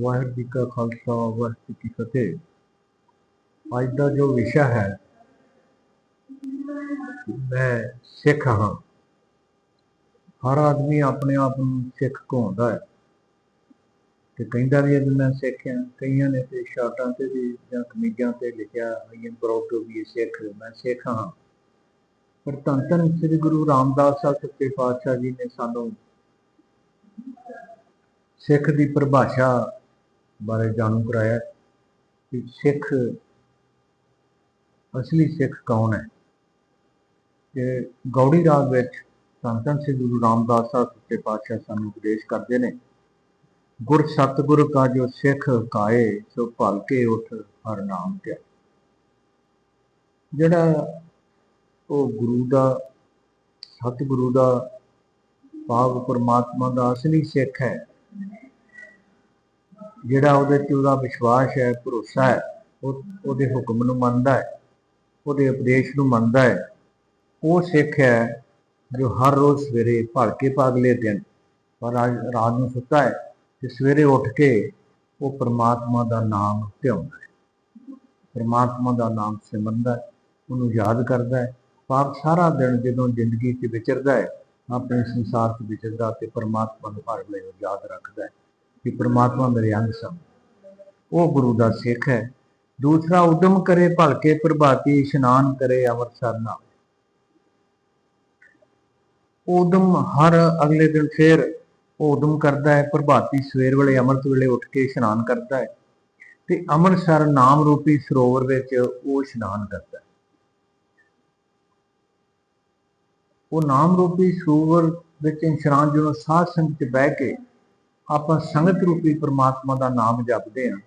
ਵਾਹਿਗੁਰੂ ਜੀ ਕਾ ਖਾਲਸਾ, ਵਾਹਿਗੁਰੂ ਜੀ ਕੀ ਫਤਿਹ। ਅੱਜ ਦਾ ਜੋ ਵਿਸ਼ਾ ਹੈ, ਮੈਂ ਸਿੱਖ ਹਾਂ। ਹਰ ਆਦਮੀ ਆਪਣੇ ਆਪ ਨੂੰ ਸਿੱਖ ਕਹਾਉਂਦਾ ਹੈ। ਤੇ ਕਹਿੰਦਾ ਵੀ ਹੈ ਮੈਂ ਸਿੱਖ ਹਾਂ। ਕਈਆਂ ਨੇ ਤੇ ਸ਼ਰਟਾਂ ਤੇ ਵੀ ਜਾਂ ਕਮੀਜ਼ਾਂ ਤੇ ਲਿਖਿਆ I am proud to be Sikh, ਮੈਂ ਸਿੱਖ ਹਾਂ। ਪਰ ਧੰਨ ਧੰਨ ਸ੍ਰੀ ਗੁਰੂ ਰਾਮਦਾਸ ਸਾਹਿਬ, ਸੱਚੇ ਪਾਤਸ਼ਾਹ ਜੀ ਨੇ ਸਾਨੂੰ ਸਿੱਖ ਦੀ ਪਰਿਭਾਸ਼ਾ ਬਾਰੇ ਜਾਣੂ ਕਰਾਇਆ ਕਿ ਸਿੱਖ, ਅਸਲੀ ਸਿੱਖ ਕੌਣ ਹੈ? ਕਿ ਗੌੜੀ ਰਾਗ ਵਿੱਚ ਧੰਨ ਧੰਨ ਸ੍ਰੀ ਗੁਰੂ ਰਾਮਦਾਸ ਸਾਹਿਬ ਸੱਚੇ ਪਾਤਸ਼ਾਹ ਸਾਨੂੰ ਉਪਦੇਸ਼ ਕਰਦੇ ਨੇ, ਗੁਰ ਸਤਿਗੁਰ ਕਾ ਜੋ ਸਿੱਖ ਕਾਏ ਸੋ ਭਲਕੇ ਉਠ ਹਰ ਨਾਮ ਤੇ ਜਿਹੜਾ ਉਹ ਗੁਰੂ ਦਾ, ਸਤਿਗੁਰੂ ਦਾ ਭਾਵ ਪਰਮਾਤਮਾ ਦਾ ਅਸਲੀ ਸਿੱਖ ਹੈ ਜਿਹੜਾ ਉਹਦੇ ਤੇ ਉਹਦਾ ਵਿਸ਼ਵਾਸ ਹੈ, ਭਰੋਸਾ ਹੈ, ਉਹ ਉਹਦੇ ਹੁਕਮ ਨੂੰ ਮੰਨਦਾ ਹੈ, ਉਹਦੇ ਉਪਦੇਸ਼ ਨੂੰ ਮੰਨਦਾ ਹੈ, ਉਹ ਸਿੱਖ ਹੈ ਜੋ ਹਰ ਰੋਜ਼ ਸਵੇਰੇ ਭਲਕੇ ਪਾਗਲੇ ਦਿਨ, ਪਰ ਰਾਤ ਨੂੰ ਸੁੱਤਾ ਹੈ ਤੇ ਸਵੇਰੇ ਉੱਠ ਕੇ ਉਹ ਪ੍ਰਮਾਤਮਾ ਦਾ ਨਾਮ ਧਿਆਉਂਦਾ ਹੈ। ਪ੍ਰਮਾਤਮਾ ਦਾ ਨਾਮ ਸਿਮਰਦਾ ਹੈ, ਉਹਨੂੰ ਯਾਦ ਕਰਦਾ ਹੈ, ਪਾਪ ਸਾਰਾ ਦਿਨ ਜਦੋਂ ਜ਼ਿੰਦਗੀ 'ਚ ਵਿਚਰਦਾ ਹੈ, ਆਪਣੇ ਸੰਸਾਰ 'ਚ ਵਿਚਰਦਾ ਤੇ ਪਰਮਾਤਮਾ ਨੂੰ ਹਰ ਵੇਲੇ ਯਾਦ ਰੱਖਦਾ ਹੈ। ਕਿ ਪ੍ਰਮਾਤਮਾ ਮੇਰੇ ਅੰਗ ਸਭ। ਉਹ ਗੁਰੂ ਦਾ ਸਿੱਖ ਹੈ। ਦੂਸਰਾ, ਉਦਮ ਕਰੇ ਭਲਕੇ ਪ੍ਰਭਾਤੀ, ਇਸ਼ਨਾਨ ਕਰੇ ਅੰਮ੍ਰਿਤਸਰ ਨਾਲ। ਉਦਮ ਹਰ ਅਗਲੇ ਦਿਨ ਫੇਰ ਉਹ ਉਦਮ ਕਰਦਾ ਹੈ। ਪ੍ਰਭਾਤੀ ਸਵੇਰ ਵੇਲੇ, ਅੰਮ੍ਰਿਤ ਵੇਲੇ ਉੱਠ ਕੇ ਇਸ਼ਨਾਨ ਕਰਦਾ ਹੈ ਤੇ ਅੰਮ੍ਰਿਤਸਰ ਨਾਮ ਰੂਪੀ ਸਰੋਵਰ ਵਿੱਚ ਉਹ ਇਸ਼ਨਾਨ ਕਰਦਾ ਹੈ। ਉਹ ਨਾਮ ਰੂਪੀ ਸਰੋਵਰ ਵਿੱਚ ਇਸ਼ਨਾਨ, ਜਦੋਂ ਸਾਧ ਸੰਗਤ 'ਚ ਬਹਿ ਕੇ ਆਪਾਂ ਸੰਗਤ ਰੂਪੀ ਪ੍ਰਮਾਤਮਾ ਦਾ ਨਾਮ ਜਪਦੇ ਹਾਂ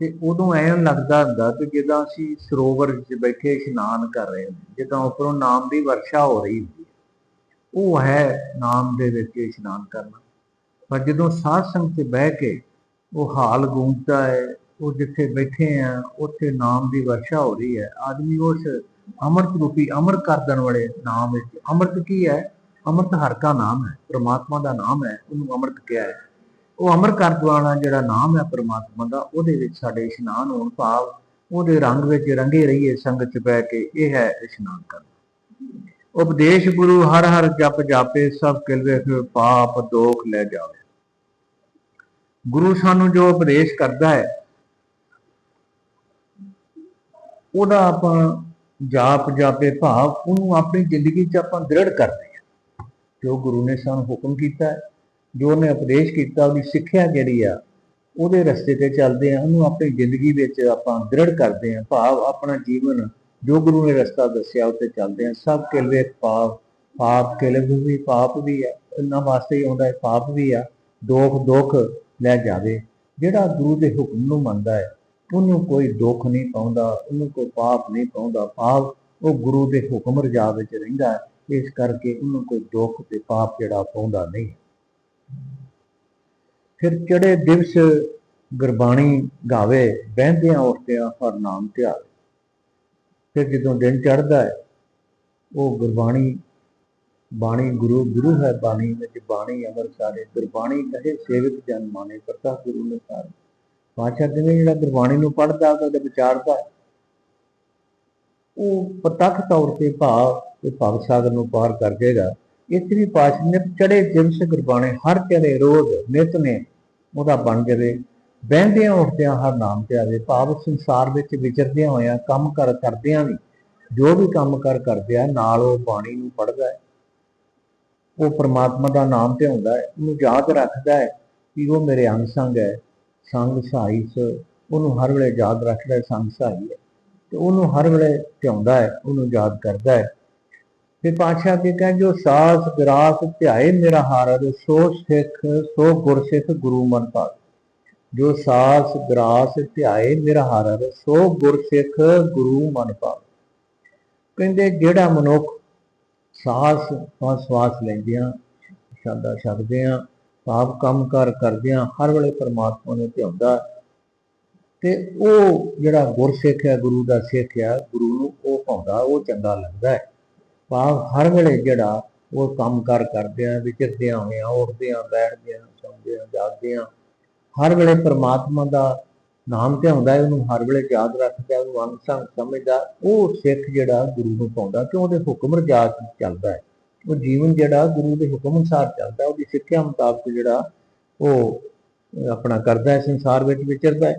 ਤੇ ਉਦੋਂ ਐਂ ਲੱਗਦਾ ਹੁੰਦਾ ਕਿ ਜਿੱਦਾਂ ਅਸੀਂ ਸਰੋਵਰ 'ਚ ਬੈਠੇ ਇਸ਼ਨਾਨ ਕਰ ਰਹੇ ਹਾਂ, ਜਿੱਦਾਂ ਉੱਪਰੋਂ ਨਾਮ ਦੀ ਵਰਸ਼ਾ ਹੋ ਰਹੀ ਹੁੰਦੀ ਹੈ। ਉਹ ਹੈ ਨਾਮ ਦੇ ਵਿੱਚ ਇਸ਼ਨਾਨ ਕਰਨਾ। ਪਰ ਜਦੋਂ ਸਾਧ ਸੰਗਤ 'ਚ ਬਹਿ ਕੇ ਉਹ ਹਾਲ ਗੂੰਜਦਾ ਹੈ, ਉਹ ਜਿੱਥੇ ਬੈਠੇ ਆ ਉੱਥੇ ਨਾਮ ਦੀ ਵਰਸ਼ਾ ਹੋ ਰਹੀ ਹੈ, ਆਦਮੀ ਉਸ ਅੰਮ੍ਰਿਤ ਰੂਪੀ ਅਮਰ ਕਰ ਦੇਣ ਵਾਲੇ ਨਾਮ ਵਿੱਚ, ਅੰਮ੍ਰਿਤ ਕੀ ਹੈ? ਅੰਮ੍ਰਿਤ ਹਰ ਕਾ ਨਾਮ ਹੈ, ਪ੍ਰਮਾਤਮਾ ਦਾ ਨਾਮ ਹੈ, ਉਹਨੂੰ ਅੰਮ੍ਰਿਤ ਕਿਹਾ ਹੈ। ਉਹ ਅਮਰ ਕਰ ਦਵਾਣਾ ਜਿਹੜਾ ਨਾਮ ਹੈ ਪਰਮਾਤਮਾ ਦਾ, ਉਹਦੇ ਵਿੱਚ ਸਾਡੇ ਇਸ਼ਨਾਨ ਹੋਣ ਭਾਵ ਉਹਦੇ ਰੰਗ ਵਿੱਚ ਰੰਗੇ ਰਹੀਏ ਸੰਗਤ ਚ ਬਹਿ ਕੇ, ਇਹ ਹੈ ਇਸ਼ਨਾਨ ਕਰਨਾ। ਉਪਦੇਸ਼ ਗੁਰੂ ਹਰ ਹਰ ਜਪ ਜਾਪੇ, ਸਭ ਕਿਲਵੇ ਪਾਪ ਦੋਖ ਲੈ ਜਾਵੇ। ਗੁਰੂ ਸਾਨੂੰ ਜੋ ਉਪਦੇਸ਼ ਕਰਦਾ ਹੈ, ਉਹਦਾ ਆਪਾਂ ਜਾਪ ਜਾਪੇ ਭਾਵ ਉਹਨੂੰ ਆਪਣੀ ਜ਼ਿੰਦਗੀ 'ਚ ਆਪਾਂ ਦ੍ਰਿੜ ਕਰਦੇ ਹਾਂ। ਜੋ ਗੁਰੂ ਨੇ ਸਾਨੂੰ ਹੁਕਮ ਕੀਤਾ ਹੈ ਜੋ ਉਹਨੇ ਉਪਦੇਸ਼ ਕੀਤਾ, ਉਹਦੀ ਸਿੱਖਿਆ ਜਿਹੜੀ ਆ, ਉਹਦੇ ਰਸਤੇ ਤੇ ਚੱਲਦੇ ਆ, ਉਹਨੂੰ ਆਪਣੀ ਜ਼ਿੰਦਗੀ ਵਿੱਚ ਆਪਾਂ ਦ੍ਰਿੜ ਕਰਦੇ ਆ। ਭਾਵ ਆਪਣਾ ਜੀਵਨ ਜੋ ਗੁਰੂ ਨੇ ਰਸਤਾ ਦੱਸਿਆ ਉੱਤੇ ਚੱਲਦੇ ਆ। ਸਭ ਕਿਲਵੇ ਪਾਪ ਪਾਪ ਕਿਲਵੇ ਵੀ ਪਾਪ ਵੀ ਆ। ਇਹਨਾਂ ਵਾਸਤੇ ਹੀ ਆਉਂਦਾ ਹੈ ਪਾਪ ਵੀ ਆ। ਦੁੱਖ ਦੁੱਖ ਲੈ ਜਾਵੇ। ਜਿਹੜਾ ਗੁਰੂ ਦੇ ਹੁਕਮ ਨੂੰ ਮੰਨਦਾ ਹੈ, ਉਹਨੂੰ ਕੋਈ ਦੁੱਖ ਨਹੀਂ ਪਾਉਂਦਾ, ਉਹਨੂੰ ਕੋਈ ਪਾਪ ਨਹੀਂ ਪਾਉਂਦਾ। ਪਾਪ ਉਹ ਗੁਰੂ ਦੇ ਹੁਕਮ ਰਜਾ ਵਿੱਚ ਰਹਿੰਦਾ ਇਸ ਕਰਕੇ ਉਹਨੂੰ ਕੋਈ ਦੁੱਖ ਤੇ ਪਾਪ ਜਿਹੜਾ ਪਾਉਂਦਾ ਨਹੀਂ। ਫਿਰ ਚੜੇ ਦਿਵਸ ਗੁਰਬਾਣੀ ਗਾਵੇ, ਬਹਿੰਦਿਆਂ ਉੱਠਦਿਆਂ ਹਰ ਨਾਮ ਧਿਆਵੇ। ਫਿਰ ਜਦੋਂ ਦਿਨ ਚੜਦਾ ਹੈ, ਉਹ ਗੁਰਬਾਣੀ, ਬਾਣੀ ਗੁਰੂ ਗੁਰੂ ਹੈ ਬਾਣੀ ਵਿੱਚ ਬਾਣੀ ਅਮਰ ਸਾਰੇ। ਗੁਰਬਾਣੀ ਕਹੇ, ਸੇਵਕ ਜਨ ਮਾਨੇ, ਕਰਤਾ ਗੁਰੂ ਨੇ ਸਾਰੇ। ਪਾਤਸ਼ਾਹ ਜਿਵੇਂ ਜਿਹੜਾ ਗੁਰਬਾਣੀ ਨੂੰ ਪੜ੍ਹਦਾ, ਉਹਦੇ ਵਿਚਾਰਦਾ ਉਹ ਪ੍ਰਤੱਖ ਤੌਰ ਤੇ ਭਾਵ, ਤੇ ਭਵ ਸਾਗਰ ਨੂੰ ਪਾਰ ਕਰ ਜਾਏਗਾ। ਇਤਨੀ ਪਾਸ਼ ਨੇ ਚੜੇ ਦਿਵਸ ਗੁਰਬਾਣੇ, ਹਰ ਚੜੇ ਰੋਜ਼ ਨਿਤ ਨੇ, ਉਹਦਾ ਬਣ ਜਾਵੇ। ਬਹਿੰਦਿਆਂ ਉੱਠਦਿਆਂ ਹਰ ਨਾਮ ਤੇ ਆਵੇ ਭਾਵ ਸੰਸਾਰ ਵਿੱਚ ਵਿਚਰਦਿਆਂ ਹੋਇਆਂ ਕੰਮ ਕਰ ਕਰਦਿਆਂ ਵੀ, ਜੋ ਵੀ ਕੰਮ ਕਰ ਕਰਦੇ ਨਾਲ ਉਹ ਬਾਣੀ ਨੂੰ ਪੜ੍ਹਦਾ ਹੈ। ਉਹ ਪ੍ਰਮਾਤਮਾ ਦਾ ਨਾਮ ਤੇ ਹੁੰਦਾ ਹੈ, ਉਹਨੂੰ ਯਾਦ ਰੱਖਦਾ ਹੈ ਕਿ ਉਹ ਮੇਰੇ ਅੰਗ ਸੰਗ ਹੈ। ਸੰਗ ਸਹਾਈ ਸ, ਉਹਨੂੰ ਹਰ ਵੇਲੇ ਯਾਦ ਰੱਖਦਾ ਹੈ, ਸੰਗ ਸਹਾਈ ਹੈ। ਤੇ ਉਹਨੂੰ ਹਰ ਵੇਲੇ ਧਿਆਉਂਦਾ ਹੈ, ਉਹਨੂੰ ਯਾਦ ਕਰਦਾ ਹੈ। ਤੇ ਪਾਤਸ਼ਾਹ ਜੀ ਕਹਿੰਦੇ ਜੋ ਸਾਸ ਗਰਾਸ ਧਿਆਏ ਮੇਰਾ ਹਾਰਦ ਸੋ ਸਿੱਖ, ਸੋ ਗੁਰਸਿੱਖ ਗੁਰੂ ਮਨ ਪਾਵੇ। ਜੋ ਸਾਸ ਗਰਾਸ ਧਿਆਏ ਮੇਰਾ ਹਾਰਦ ਸੋ ਗੁਰਸਿੱਖ ਗੁਰੂ ਮਨ ਪਾਵੇ। ਕਹਿੰਦੇ, ਜਿਹੜਾ ਮਨੁੱਖ ਸਾਸ ਤੋਂ ਸਵਾਸ ਲੈਂਦਿਆਂ ਸ਼ਬਦਾ ਛੱਡਦਿਆਂ ਪਾਪ ਕੰਮ ਕਰ ਕਰਦਿਆਂ, ਹਰ ਵੇਲੇ ਪਰਮਾਤਮਾ ਨੂੰ ਧਿਆਉਂਦਾ, ਤੇ ਉਹ ਜਿਹੜਾ ਗੁਰਸਿੱਖ ਹੈ, ਗੁਰੂ ਦਾ ਸਿੱਖ ਹੈ, ਗੁਰੂ ਨੂੰ ਉਹ ਭਾਉਂਦਾ ਉਹ ਚੰਗਾ ਲੱਗਦਾ ਹੈ। ਭਾਵ ਹਰ ਵੇਲੇ ਜਿਹੜਾ ਉਹ ਕੰਮ ਕਰ ਕਰਦੇ ਆ ਵਿਚਰਦਿਆਂ ਹੋਇਆਂ, ਉੱਠਦਿਆਂ, ਬੈਠਦਿਆਂ, ਸੌਂਦਿਆਂ, ਜਾਗਦਿਆਂ, ਹਰ ਵੇਲੇ ਪਰਮਾਤਮਾ ਦਾ ਨਾਮ ਤੇ ਆਉਂਦਾ ਹੈ, ਉਹਨੂੰ ਹਰ ਵੇਲੇ ਯਾਦ ਰੱਖਦਾ ਉਹਨੂੰ ਅੰਗ ਸੰਗ ਸਮਝਦਾ ਉਹ ਸਿੱਖ ਜਿਹੜਾ ਗੁਰੂ ਨੂੰ ਪਾਉਂਦਾ ਕਿਉਂ? ਉਹਦੇ ਹੁਕਮ ਰਜਾ ਚੱਲਦਾ ਹੈ। ਉਹ ਜੀਵਨ ਜਿਹੜਾ ਗੁਰੂ ਦੇ ਹੁਕਮ ਅਨੁਸਾਰ ਚੱਲਦਾ ਉਹਦੀ ਸਿੱਖਿਆ ਮੁਤਾਬਕ ਜਿਹੜਾ ਉਹ ਆਪਣਾ ਕਰਦਾ ਹੈ, ਸੰਸਾਰ ਵਿੱਚ ਵਿਚਰਦਾ ਹੈ।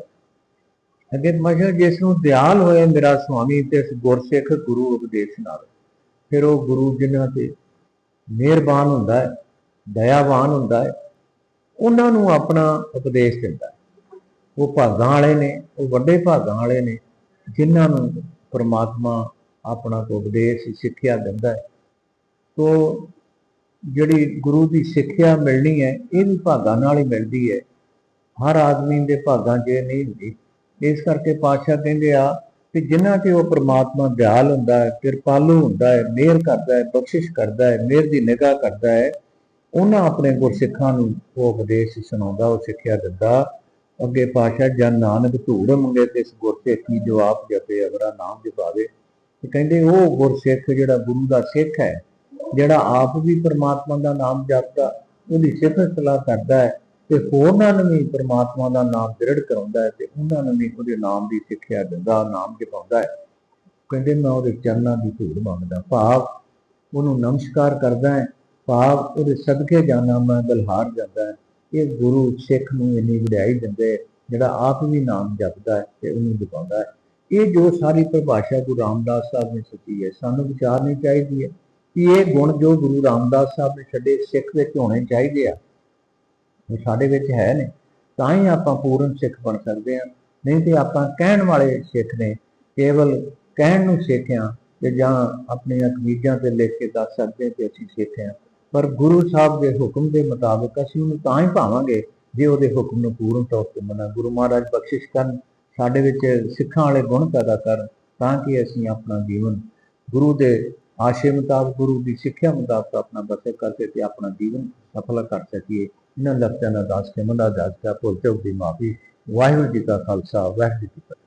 ਅੱਗੇ ਮਸ਼ਾ ਜਿਸ ਨੂੰ ਦਿਆਲ ਹੋਇਆ ਮੇਰਾ ਸੁਆਮੀ, ਤੇ ਇਸ ਗੁਰਸਿੱਖ ਗੁਰੂ ਉਪਦੇਸ਼ ਨਾਲ। ਫਿਰ ਉਹ ਗੁਰੂ ਜਿਨ੍ਹਾਂ ਤੇ ਮਿਹਰਬਾਨ ਹੁੰਦਾ ਹੈ, ਦਇਆਵਾਨ ਹੁੰਦਾ ਹੈ, ਉਹਨਾਂ ਨੂੰ ਆਪਣਾ ਉਪਦੇਸ਼ ਦਿੰਦਾ ਉਹ ਭਾਗਾਂ ਵਾਲੇ ਨੇ, ਉਹ ਵੱਡੇ ਭਾਗਾਂ ਵਾਲੇ ਨੇ, ਜਿਨ੍ਹਾਂ ਨੂੰ ਪਰਮਾਤਮਾ ਆਪਣਾ ਉਪਦੇਸ਼, ਸਿੱਖਿਆ ਦਿੰਦਾ ਹੈ। ਤੋ ਜਿਹੜੀ ਗੁਰੂ ਦੀ ਸਿੱਖਿਆ ਮਿਲਣੀ ਹੈ, ਇਹ ਵੀ ਭਾਗਾਂ ਨਾਲ ਹੀ ਮਿਲਦੀ ਹੈ। ਹਰ ਆਦਮੀ ਦੇ ਭਾਗਾਂ 'ਚ ਨਹੀਂ ਹੁੰਦੀ। ਇਸ ਕਰਕੇ ਪਾਤਸ਼ਾਹ ਕਹਿੰਦੇ ਆ ਕਿ ਜਿਨ੍ਹਾਂ ਤੇ ਉਹ ਪ੍ਰਮਾਤਮਾ ਦਿਆਲ ਹੁੰਦਾ ਹੈ, ਕਿਰਪਾਲੂ ਹੁੰਦਾ ਹੈ, ਮਿਹਰ ਕਰਦਾ ਹੈ, ਬਖਸ਼ਿਸ਼ ਕਰਦਾ ਹੈ, ਮਿਹਰ ਦੀ ਨਿਗਾਹ ਕਰਦਾ ਹੈ, ਉਹਨਾਂ ਆਪਣੇ ਗੁਰਸਿੱਖਾਂ ਨੂੰ ਉਹ ਉਪਦੇਸ਼ ਸੁਣਾਉਂਦਾ, ਉਹ ਸਿੱਖਿਆ ਦਿੰਦਾ। ਅੱਗੇ ਪਾਤਸ਼ਾਹ ਜਨ ਨਾਨਕ ਧੂੜ ਮੰਗੇ ਤੇ ਇਸ ਗੁਰਸਿੱਖੀ ਜਵਾਬ ਜਪੇ ਅਗਰਾ ਨਾਮ ਜਪਾਵੇ। ਤੇ ਕਹਿੰਦੇ ਉਹ ਗੁਰਸਿੱਖ ਜਿਹੜਾ ਗੁਰੂ ਦਾ ਸਿੱਖ ਹੈ, ਜਿਹੜਾ ਆਪ ਵੀ ਪਰਮਾਤਮਾ ਦਾ ਨਾਮ ਜਪਦਾ, ਉਹਦੀ ਸਿਫਤ ਸਲਾਹ ਕਰਦਾ ਹੈ ਤੇ ਹੋਰਨਾਂ ਨੂੰ ਵੀ ਪ੍ਰਮਾਤਮਾ ਦਾ ਨਾਮ ਦ੍ਰਿੜ ਕਰਾਉਂਦਾ ਹੈ ਤੇ ਉਹਨਾਂ ਨੂੰ ਵੀ ਉਹਦੇ ਨਾਮ ਦੀ ਸਿੱਖਿਆ ਦਿੰਦਾ, ਨਾਮ ਜਪਾਉਂਦਾ ਹੈ। ਕਹਿੰਦੇ ਮੈਂ ਉਹਦੇ ਚਰਨਾਂ ਦੀ ਧੂੜ ਮੰਗਦਾ, ਭਾਵ ਉਹਨੂੰ ਨਮਸਕਾਰ ਕਰਦਾ ਹੈ, ਭਾਵ ਉਹਦੇ ਸਦਕੇ ਜਾਣਾ ਮੈਂ ਬਲਹਾਰ ਜਾਂਦਾ ਹੈ। ਇਹ ਗੁਰੂ ਸਿੱਖ ਨੂੰ ਇੰਨੀ ਵਡਿਆਈ ਦਿੰਦੇ ਜਿਹੜਾ ਆਪ ਵੀ ਨਾਮ ਜਪਦਾ ਹੈ ਤੇ ਉਹਨੂੰ ਜਪਾਉਂਦਾ ਹੈ। ਇਹ ਜੋ ਸਾਰੀ ਪਰਿਭਾਸ਼ਾ ਗੁਰੂ ਰਾਮਦਾਸ ਸਾਹਿਬ ਨੇ ਸੱਚੀ ਹੈ, ਸਾਨੂੰ ਵਿਚਾਰਨੀ ਚਾਹੀਦੀ ਹੈ ਕਿ ਇਹ ਗੁਣ ਜੋ ਗੁਰੂ ਰਾਮਦਾਸ ਸਾਹਿਬ ਨੇ ਛੱਡੇ, ਸਿੱਖ ਵਿੱਚ ਹੋਣੇ ਚਾਹੀਦੇ ਆ। ਉਹ ਸਾਡੇ ਵਿੱਚ ਹੈ ਨੇ ਤਾਂ ਹੀ ਆਪਾਂ ਪੂਰਨ ਸਿੱਖ ਬਣ ਸਕਦੇ ਹਾਂ। ਨਹੀਂ ਤੇ ਆਪਾਂ ਕਹਿਣ ਵਾਲੇ ਸਿੱਖ ਨੇ, ਕੇਵਲ ਕਹਿਣ ਨੂੰ ਸਿੱਖਿਆ ਤੇ ਜਾਂ ਆਪਣੀਆਂ ਕਮੀਜ਼ਾਂ ਤੇ ਲਿਖ ਕੇ ਦੱਸ ਸਕਦੇ ਕਿ ਅਸੀਂ ਸਿੱਖਿਆ ਪਰ ਗੁਰੂ ਸਾਹਿਬ ਦੇ ਹੁਕਮ ਦੇ ਮੁਤਾਬਕ ਅਸੀਂ ਉਹਨੂੰ ਤਾਂ ਹੀ ਪਾਵਾਂਗੇ ਜੇ ਉਹਦੇ ਹੁਕਮ ਨੂੰ ਪੂਰਨ ਤੌਰ ਤੇ ਮੰਨਾਂ ਗੁਰੂ ਮਹਾਰਾਜ ਬਖਸ਼ਿਸ਼ ਕਰਨ, ਸਾਡੇ ਵਿੱਚ ਸਿੱਖਾਂ ਵਾਲੇ ਗੁਣ ਪੈਦਾ ਕਰਨ ਤਾਂ ਕਿ ਅਸੀਂ ਆਪਣਾ ਜੀਵਨ ਗੁਰੂ ਦੇ ਆਸ਼ੇ ਮੁਤਾਬਕ, ਗੁਰੂ ਦੀ ਸਿੱਖਿਆ ਮੁਤਾਬਕ ਆਪਣਾ ਬਸਰ ਕਰਕੇ ਤੇ ਆਪਣਾ ਜੀਵਨ ਸਫਲ ਕਰ ਸਕੀਏ। ਇਹਨਾਂ ਲਫ਼ਜ਼ਾਂ ਦਾ ਦਾਸ ਕੇ ਮੰਦਾ ਦਾਸ ਦਾ ਭੁੱਲ ਚੁੱਕ ਦੀ ਮਾਫੀ ਵਾਹਿਗੁਰੂ ਜੀ ਕਾ ਖਾਲਸਾ, ਵਾਹਿਗੁਰੂ ਜੀ ਕੀ ਫਤਿਹ।